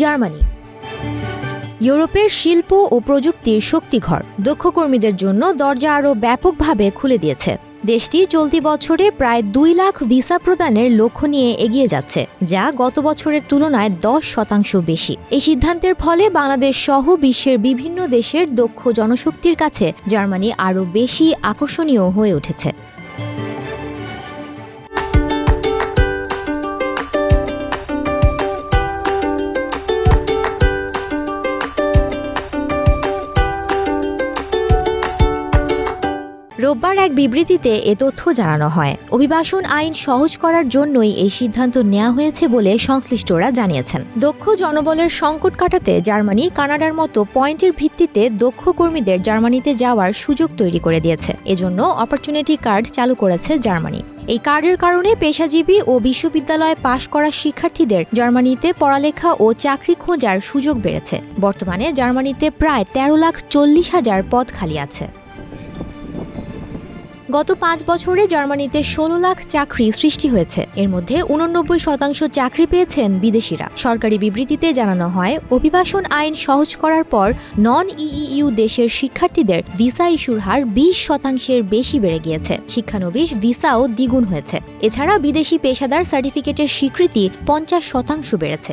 Germany. ইউরোপের শিল্প ও প্রযুক্তির শক্তিঘর দক্ষ কর্মীদের জন্য দরজা আরও ব্যাপকভাবে খুলে দিয়েছে। দেশটি চলতি বছরে প্রায় দুই লাখ ভিসা প্রদানের লক্ষ্য নিয়ে এগিয়ে যাচ্ছে, যা গত বছরের তুলনায় দশ শতাংশ বেশি। এই সিদ্ধান্তের ফলে বাংলাদেশ সহ বিশ্বের বিভিন্ন দেশের দক্ষ জনশক্তির কাছে জার্মানি আরও বেশি আকর্ষণীয় হয়ে উঠেছে। রোববার এক বিবৃতিতে এ তথ্য জানানো হয়। অভিবাসন আইন সহজ করার জন্যই এই সিদ্ধান্ত নেওয়া হয়েছে বলে সংশ্লিষ্টরা জানিয়েছেন। দক্ষ জনবলের সংকট কাটাতে জার্মানি কানাডার মতো পয়েন্টের ভিত্তিতে দক্ষ কর্মীদের জার্মানিতে যাওয়ার সুযোগ তৈরি করে দিয়েছে। এজন্য অপরচুনিটি কার্ড চালু করেছে জার্মানি। এই কার্ডের কারণে পেশাজীবী ও বিশ্ববিদ্যালয়ে পাশ করা শিক্ষার্থীদের জার্মানিতে পড়ালেখা ও চাকরি খোঁজার সুযোগ বেড়েছে। বর্তমানে জার্মানিতে প্রায় তেরো লাখ চল্লিশ হাজার পদ খালি আছে। গত পাঁচ বছরে জার্মানিতে ষোলো লাখ চাকরি সৃষ্টি হয়েছে। এর মধ্যে উননব্বই শতাংশ চাকরি পেয়েছেন বিদেশিরা। সরকারি বিবৃতিতে জানানো হয়, অভিবাসন আইন সহজ করার পর নন ইইউ দেশের শিক্ষার্থীদের ভিসা ইস্যুর হার বিশ শতাংশের বেশি বেড়ে গিয়েছে। শিক্ষানবিশ ভিসাও দ্বিগুণ হয়েছে। এছাড়া বিদেশি পেশাদার সার্টিফিকেটের স্বীকৃতি পঞ্চাশ শতাংশ বেড়েছে।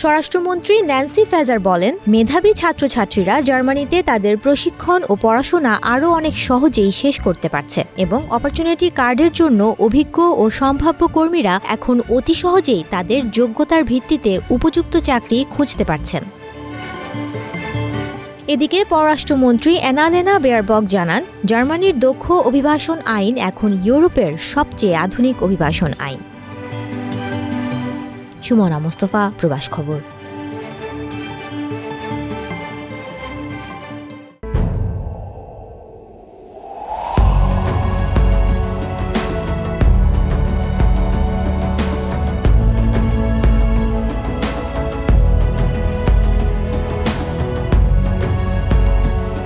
স্বরাষ্ট্রমন্ত্রী ন্যান্সি ফেজার বলেন, মেধাবী ছাত্রছাত্রীরা জার্মানিতে তাদের প্রশিক্ষণ ও পড়াশোনা আরও অনেক সহজেই শেষ করতে পারছে এবং অপরচুনিটি কার্ডের জন্য অভিজ্ঞ ও সম্ভাব্য কর্মীরা এখন অতি সহজেই তাদের যোগ্যতার ভিত্তিতে উপযুক্ত চাকরি খুঁজতে পারছেন। এদিকে পররাষ্ট্রমন্ত্রী অ্যানালেনা বেয়ারবক জানান, জার্মানির দক্ষ অভিবাসন আইন এখন ইউরোপের সবচেয়ে আধুনিক অভিবাসন আইন। সুমনা মোস্তফা প্রবাস খবর।